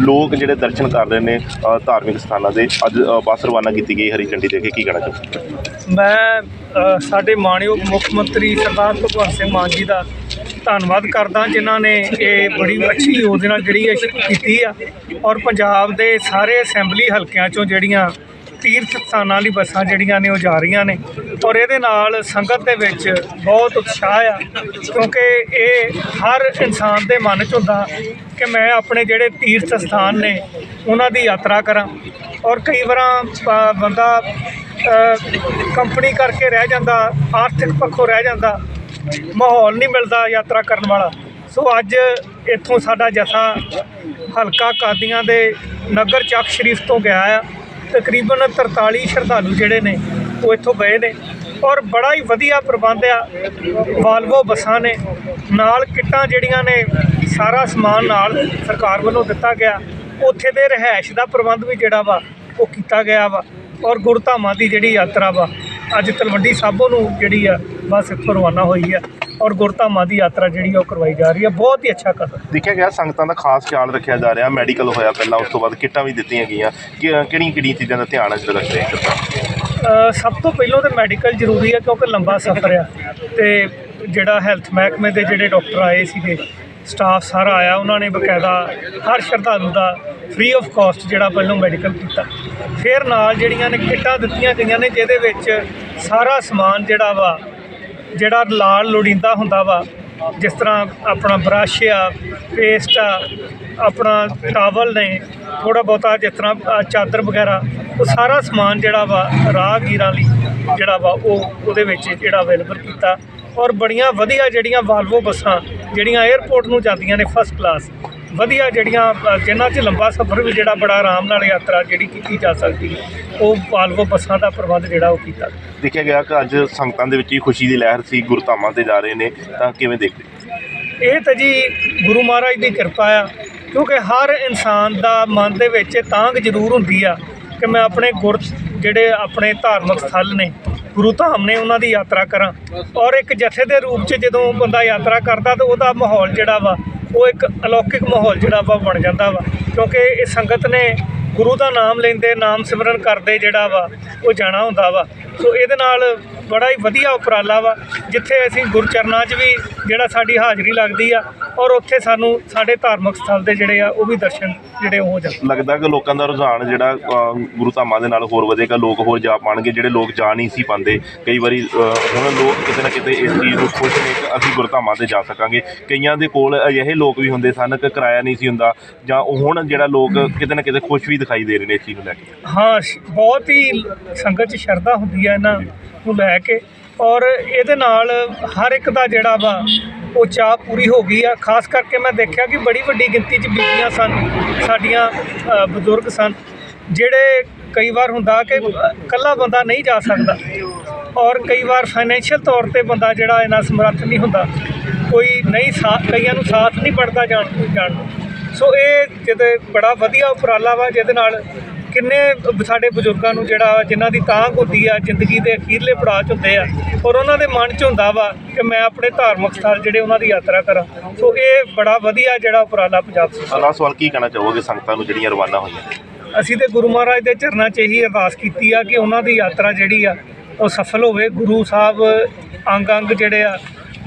ਲੋਕ ਜਿਹੜੇ ਦਰਸ਼ਨ ਕਰ ਰਹੇ ਨੇ ਧਾਰਮਿਕ ਸਥਾਨਾਂ ਦੇ ਅੱਜ ਬੱਸ ਰਵਾਨਾ ਕੀਤੀ ਗਈ ਹਰੀ ਝੰਡੀ ਦੇ ਕੇ ਕੀ ਕਹਿਣਾ ਚਾਹੁੰਦੇ ਮੈਂ ਸਾਡੇ ਮਾਣਯੋਗ ਮੁੱਖ ਮੰਤਰੀ ਸਰਦਾਰ ਭਗਵੰਤ ਸਿੰਘ ਮਾਨ ਜੀ ਦਾ ਧੰਨਵਾਦ ਕਰਦਾ, ਜਿਨ੍ਹਾਂ ਨੇ ਇਹ ਬੜੀ ਅੱਛੀ ਯੋਜਨਾ ਜਿਹੜੀ ਹੈ ਕੀਤੀ ਆ ਔਰ ਪੰਜਾਬ ਦੇ ਸਾਰੇ ਅਸੈਂਬਲੀ ਹਲਕਿਆਂ ਚੋਂ ਜਿਹੜੀਆਂ ਤੀਰਥ ਸਥਾਨਾਂ ਲਈ ਬੱਸਾਂ ਜਿਹੜੀਆਂ ਨੇ ਉਹ ਜਾ ਰਹੀਆਂ ਨੇ। ਔਰ ਇਹਦੇ ਨਾਲ ਸੰਗਤ ਦੇ ਵਿੱਚ ਬਹੁਤ ਉਤਸ਼ਾਹ ਆ, ਕਿਉਂਕਿ ਇਹ ਹਰ ਇਨਸਾਨ ਦੇ ਮਨ 'ਚ ਹੁੰਦਾ ਕਿ ਮੈਂ ਆਪਣੇ ਜਿਹੜੇ ਤੀਰਥ ਸਥਾਨ ਨੇ, ਉਹਨਾਂ ਦੀ ਯਾਤਰਾ ਕਰਾਂ। ਔਰ ਕਈ ਵਾਰਾਂ ਬੰਦਾ ਕੰਪਨੀ ਕਰਕੇ ਰਹਿ ਜਾਂਦਾ, ਆਰਥਿਕ ਪੱਖੋਂ ਰਹਿ ਜਾਂਦਾ, ਮਾਹੌਲ ਨਹੀਂ ਮਿਲਦਾ ਯਾਤਰਾ ਕਰਨ ਵਾਲਾ। ਸੋ ਅੱਜ ਇੱਥੋਂ ਸਾਡਾ ਜਥਾ ਹਲਕਾ ਕਾਦੀਆਂ ਦੇ ਨਗਰ ਚੱਕ ਸ਼ਰੀਫ ਤੋਂ ਗਿਆ ਆ। ਤਕਰੀਬਨ 43 ਸ਼ਰਧਾਲੂ ਜਿਹੜੇ ਨੇ ਉਹ ਇੱਥੋਂ ਗਏ ਨੇ ਔਰ ਬੜਾ ਹੀ ਵਧੀਆ ਪ੍ਰਬੰਧ ਆ। ਵਾਲਵੋ ਬੱਸਾਂ ਨੇ, ਨਾਲ ਕਿੱਟਾਂ ਜਿਹੜੀਆਂ ਨੇ, ਸਾਰਾ ਸਮਾਨ ਨਾਲ ਸਰਕਾਰ ਵੱਲੋਂ ਦਿੱਤਾ ਗਿਆ। ਉੱਥੇ ਦੇ ਰਹਿائش ਦਾ ਪ੍ਰਬੰਧ ਵੀ ਜਿਹੜਾ ਵਾ, ਉਹ ਕੀਤਾ ਗਿਆ ਵਾ ਔਰ ਗੁਰਧਾਮਾਂ ਦੀ ਜਿਹੜੀ ਯਾਤਰਾ ਵਾ, ਅੱਜ ਤਲਵੰਡੀ ਸਾਬੋ ਨੂੰ ਜਿਹੜੀ ਆ, ਬਸ ਇੱਥੋਂ ਰਵਾਨਾ ਹੋਈ ਆ। ਔਰ ਗੁਰਧਾਮਾਂ ਦੀ ਯਾਤਰਾ ਜਿਹੜੀ ਉਹ ਕਰਵਾਈ ਜਾ ਰਹੀ ਆ। ਬਹੁਤ ਹੀ ਅੱਛਾ ਕਦਮ। ਦੇਖਿਆ ਗਿਆ ਸੰਗਤਾਂ ਦਾ ਖਾਸ ਖਿਆਲ ਰੱਖਿਆ ਜਾ ਰਿਹਾ। ਮੈਡੀਕਲ ਹੋਇਆ ਪਹਿਲਾਂ ਉਸ ਤੋਂ ਬਾਅਦ ਕਿੱਟਾਂ ਵੀ ਦਿੱਤੀਆਂ ਗਈਆਂ। ਕਿਹੜੀਆਂ ਕਿਹੜੀਆਂ ਚੀਜ਼ਾਂ ਦਾ ਧਿਆਨ ਅੱਜ ਰੱਖ ਰਹੇ ਹੋ ਅ, ਸਭ ਤੋਂ ਪਹਿਲਾਂ ਤਾਂ ਮੈਡੀਕਲ ਜ਼ਰੂਰੀ ਹੈ ਕਿਉਂਕਿ ਲੰਬਾ ਸਫ਼ਰ ਆ। ਤੇ ਜਿਹੜਾ ਹੈਲਥ ਮਹਿਕਮੇ ਦੇ ਜਿਹੜੇ ਡਾਕਟਰ ਆਏ ਸੀਗੇ ਸਟਾਫ ਸਾਰਾ ਆਇਆ। ਉਹਨਾਂ ਨੇ ਬਕਾਇਦਾ ਹਰ ਸ਼ਰਧਾਲੂ ਦਾ ਫ੍ਰੀ ਆਫ ਕਾਸਟ ਜਿਹੜਾ ਪਹਿਲਾਂ ਮੈਡੀਕਲ ਕੀਤਾ। ਫਿਰ ਨਾਲ ਜਿਹੜੀਆਂ ਨੇ ਕਿੱਟਾਂ ਦਿੱਤੀਆਂ ਗਈਆਂ ਨੇ ਜਿਹਦੇ ਵਿੱਚ ਸਾਰਾ ਸਮਾਨ ਜਿਹੜਾ ਵਾ ਜਿਹੜਾ ਲਾਲ ਲੋੜੀਂਦਾ ਹੁੰਦਾ ਵਾ, ਜਿਸ ਤਰ੍ਹਾਂ ਆਪਣਾ ਬਰੱਸ਼ ਆ ਪੇਸਟ ਆ, ਆਪਣਾ ਟਾਵਲ ਨੇ ਥੋੜਾ ਬਹੁਤਾ ਜਿਸ ਤਰ੍ਹਾਂ ਚਾਦਰ ਵਗੈਰਾ, ਉਹ ਸਾਰਾ ਸਮਾਨ ਜਿਹੜਾ ਵਾ, ਰਾਹਗੀਰਾਂ ਲਈ ਜਿਹੜਾ ਵਾ, ਉਹ ਉਹਦੇ ਵਿੱਚ ਜਿਹੜਾ ਅਵੇਲੇਬਲ ਕੀਤਾ। ਔਰ ਬੜੀਆਂ ਵਧੀਆ ਜਿਹੜੀਆਂ ਵਾਲਵੋ ਬੱਸਾਂ, ਜਿਹੜੀਆਂ 에ਅਰਪੋਰਟ ਨੂੰ ਜਾਂਦੀਆਂ ਨੇ ਫਸਟ ਕਲਾਸ ਵਧੀਆ ਜਿਹੜੀਆਂ ਜਿਨ੍ਹਾਂ 'ਚ ਲੰਬਾ ਸਫ਼ਰ ਵੀ ਜਿਹੜਾ ਬੜਾ ਆਰਾਮ ਨਾਲ ਯਾਤਰਾ ਜਿਹੜੀ ਕੀਤੀ ਜਾ ਸਕਦੀ ਹੈ ਉਹ ਵਾਲਵੋ ਬੱਸਾਂ ਦਾ ਪ੍ਰਬੰਧ ਜਿਹੜਾ ਉਹ ਕੀਤਾ। ਦੇਖਿਆ ਗਿਆ ਕਿ ਅੱਜ ਸੰਗਤਾਂ ਦੇ ਵਿੱਚ ਹੀ ਖੁਸ਼ੀ ਦੀ ਲਹਿਰ ਸੀ ਗੁਰਧਾਮਾਂ ਤੇ ਜਾ ਰਹੇ ਨੇ ਤਾਂ ਕਿਵੇਂ ਦੇਖਦੇ ਇਹ ਤਾਂ ਜੀ ਗੁਰੂ ਮਹਾਰਾਜ ਦੀ ਕਿਰਪਾ ਆ ਕਿਉਂਕਿ ਹਰ ਇਨਸਾਨ ਦਾ ਮਨ ਦੇ ਵਿੱਚ ਤਾਂਘ ਜ਼ਰੂਰ ਹੁੰਦੀ ਆ ਕਿ ਮੈਂ ਆਪਣੇ ਗੁਰ ਜਿਹੜੇ ਆਪਣੇ ਧਾਰਮਿਕ ਸਥਲ ਨੇ ਗੁਰੂ ਧਾਮ ਨੇ ਉਹਨਾਂ ਦੀ ਯਾਤਰਾ ਕਰਾਂ। ਔਰ ਇੱਕ ਜਥੇ ਦੇ ਰੂਪ 'ਚ ਜਦੋਂ ਬੰਦਾ ਯਾਤਰਾ ਕਰਦਾ ਤਾਂ ਉਹਦਾ ਮਾਹੌਲ ਜਿਹੜਾ ਵਾ ਉਹ ਇੱਕ ਅਲੌਕਿਕ ਮਾਹੌਲ ਜਿਹੜਾ ਵਾ ਬਣ ਜਾਂਦਾ ਵਾ, ਕਿਉਂਕਿ ਇਹ ਸੰਗਤ ਨੇ ਗੁਰੂ ਦਾ ਨਾਮ ਲੈਂਦੇ, ਨਾਮ ਸਿਮਰਨ ਕਰਦੇ ਜਿਹੜਾ ਵਾ, ਉਹ ਜਾਣਾ ਹੁੰਦਾ ਵਾ। ਸੋ ਇਹਦੇ ਨਾਲ ਬੜਾ ਹੀ ਵਧੀਆ ਉਪਰਾਲਾ ਵਾ, ਜਿੱਥੇ ਅਸੀਂ ਗੁਰਚਰਨਾਂ 'ਚ ਵੀ ਜਿਹੜਾ ਸਾਡੀ ਹਾਜ਼ਰੀ ਲੱਗਦੀ ਆ ਔਰ ਉੱਥੇ ਸਾਨੂੰ ਸਾਡੇ ਧਾਰਮਿਕ ਸਥਲ ਦੇ ਜਿਹੜੇ ਆ ਉਹ ਵੀ ਦਰਸ਼ਨ ਜਿਹੜੇ ਹੋ ਜਾਂਦੇ ਲੱਗਦਾ ਕਿ ਲੋਕਾਂ ਦਾ ਰੁਝਾਨ ਜਿਹੜਾ ਗੁਰੂ ਧਾਮਾਂ ਦੇ ਨਾਲ ਹੋਰ ਵਧੇਗਾ ਲੋਕ ਹੋਰ ਜਾ ਪਾਣਗੇ ਜਿਹੜੇ ਲੋਕ ਜਾ ਨਹੀਂ ਸੀ ਪਾਉਂਦੇ। ਕਈ ਵਾਰੀ ਹੁਣ ਲੋਕ ਕਿਤੇ ਨਾ ਕਿਤੇ ਇਸ ਚੀਜ਼ ਨੂੰ ਖੁਸ਼ ਨੇ ਕਿ ਅਸੀਂ ਗੁਰਧਾਮਾਂ ਤੇ ਜਾ ਸਕਾਂਗੇ। ਕਈਆਂ ਦੇ ਕੋਲ ਅਜਿਹੇ ਲੋਕ ਵੀ ਹੁੰਦੇ ਸਨ ਕਿ ਕਿਰਾਇਆ ਨਹੀਂ ਸੀ ਹੁੰਦਾ ਜਾਂ ਉਹ ਹੁਣ ਜਿਹੜਾ ਲੋਕ ਕਿਤੇ ਨਾ ਕਿਤੇ ਖੁਸ਼ ਵੀ ਦਿਖਾਈ ਦੇ ਰਹੇ ਨੇ ਇਸ ਚੀਜ਼ ਨੂੰ ਲੈ ਕੇ। ਹਾਂ ਬਹੁਤ ਹੀ ਸੰਗਤ 'ਚ ਸ਼ਰਧਾ ਹੁੰਦੀ ਆ ਇਹਨਾਂ ਨੂੰ ਲੈ ਕੇ। ਔਰ ਇਹਦੇ ਨਾਲ ਹਰ ਇੱਕ ਦਾ ਜਿਹੜਾ ਵਾ, ਉਹ ਚਾਹ ਪੂਰੀ ਹੋ ਗਈ ਆ। ਖਾਸ ਕਰਕੇ ਮੈਂ ਦੇਖਿਆ ਕਿ ਬੜੀ ਵੱਡੀ ਗਿਣਤੀ 'ਚ ਬੀਬੀਆਂ ਸਨ, ਸਾਡੀਆਂ ਬਜ਼ੁਰਗ ਸਨ, ਜਿਹੜੇ ਕਈ ਵਾਰ ਹੁੰਦਾ ਕਿ ਇਕੱਲਾ ਬੰਦਾ ਨਹੀਂ ਜਾ ਸਕਦਾ। ਔਰ ਕਈ ਵਾਰ ਫਾਈਨੈਂਸ਼ੀਅਲ ਤੌਰ ਤੇ ਬੰਦਾ ਜਿਹੜਾ ਇਹਨਾਂ ਸਮਰੱਥ ਨਹੀਂ ਹੁੰਦਾ। ਕੋਈ ਨਹੀਂ ਸਾ, ਕਈਆਂ ਨੂੰ ਸਾਥ ਨਹੀਂ ਪੜਦਾ ਜਾਣ ਜਾਣ ਨੂੰ। ਸੋ ਇਹ ਜਿਹਦੇ ਬੜਾ ਵਧੀਆ ਉਪਰਾਲਾ ਵਾ, ਜਿਹਦੇ ਨਾਲ ਕਿੰਨੇ ਸਾਡੇ ਬਜ਼ੁਰਗਾਂ ਨੂੰ ਜਿਹੜਾ ਜਿਨ੍ਹਾਂ ਦੀ ਤਾਂਘ ਹੁੰਦੀ ਆ ਜ਼ਿੰਦਗੀ ਦੇ ਅਖੀਰਲੇ ਪੜਾਅ 'ਚ ਹੁੰਦੇ ਆ ਔਰ ਉਹਨਾਂ ਦੇ ਮਨ 'ਚ ਹੁੰਦਾ ਵਾ ਕਿ ਮੈਂ ਆਪਣੇ ਧਾਰਮਿਕ ਸਥਲ ਜਿਹੜੇ ਉਹਨਾਂ ਦੀ ਯਾਤਰਾ ਕਰਾਂ। ਸੋ ਇਹ ਬੜਾ ਵਧੀਆ ਜਿਹੜਾ ਉਪਰਾਲਾ ਪੰਜਾਬ ਸਰਕਾਰ ਅਗਲਾ ਸਵਾਲ ਕੀ ਕਹਿਣਾ ਚਾਹੋਗੇ ਸੰਗਤਾਂ ਨੂੰ ਜਿਹੜੀਆਂ ਰਵਾਨਾ ਹੋਈਆਂ? ਅਸੀਂ ਤੇ ਗੁਰੂ ਮਹਾਰਾਜ ਦੇ ਚਰਨਾਂ 'ਚ ਇਹੀ ਅਰਦਾਸ ਕੀਤੀ ਆ ਕਿ ਉਹਨਾਂ ਦੀ ਯਾਤਰਾ ਜਿਹੜੀ ਆ ਉਹ ਸਫਲ ਹੋਵੇ। ਗੁਰੂ ਸਾਹਿਬ ਅੰਗ ਅੰਗ ਜਿਹੜੇ ਆ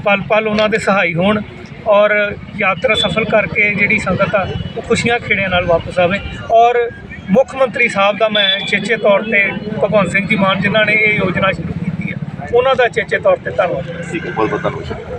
ਪਲ ਪਲ ਉਹਨਾਂ ਦੇ ਸਹਾਈ ਹੋਣ ਔਰ ਯਾਤਰਾ ਸਫਲ ਕਰਕੇ ਜਿਹੜੀ ਸੰਗਤ ਆ ਉਹ ਖੁਸ਼ੀਆਂ ਖੇੜਿਆਂ ਨਾਲ ਵਾਪਸ ਆਵੇ। ਔਰ ਮੁੱਖ ਮੰਤਰੀ ਸਾਹਿਬ ਦਾ ਮੈਂ ਚੇਚੇ ਤੌਰ ਤੇ ਭਗਵੰਤ ਸਿੰਘ ਜੀ ਮਾਨ ਜਿਨ੍ਹਾਂ ਨੇ ਇਹ ਯੋਜਨਾ ਸ਼ੁਰੂ ਕੀਤੀ ਹੈ, ਉਹਨਾਂ ਦਾ ਚੇਚੇ ਤੌਰ ਤੇ ਧੰਨਵਾਦ। ਠੀਕ ਹੈ, ਬਹੁਤ ਬਹੁਤ ਧੰਨਵਾਦ।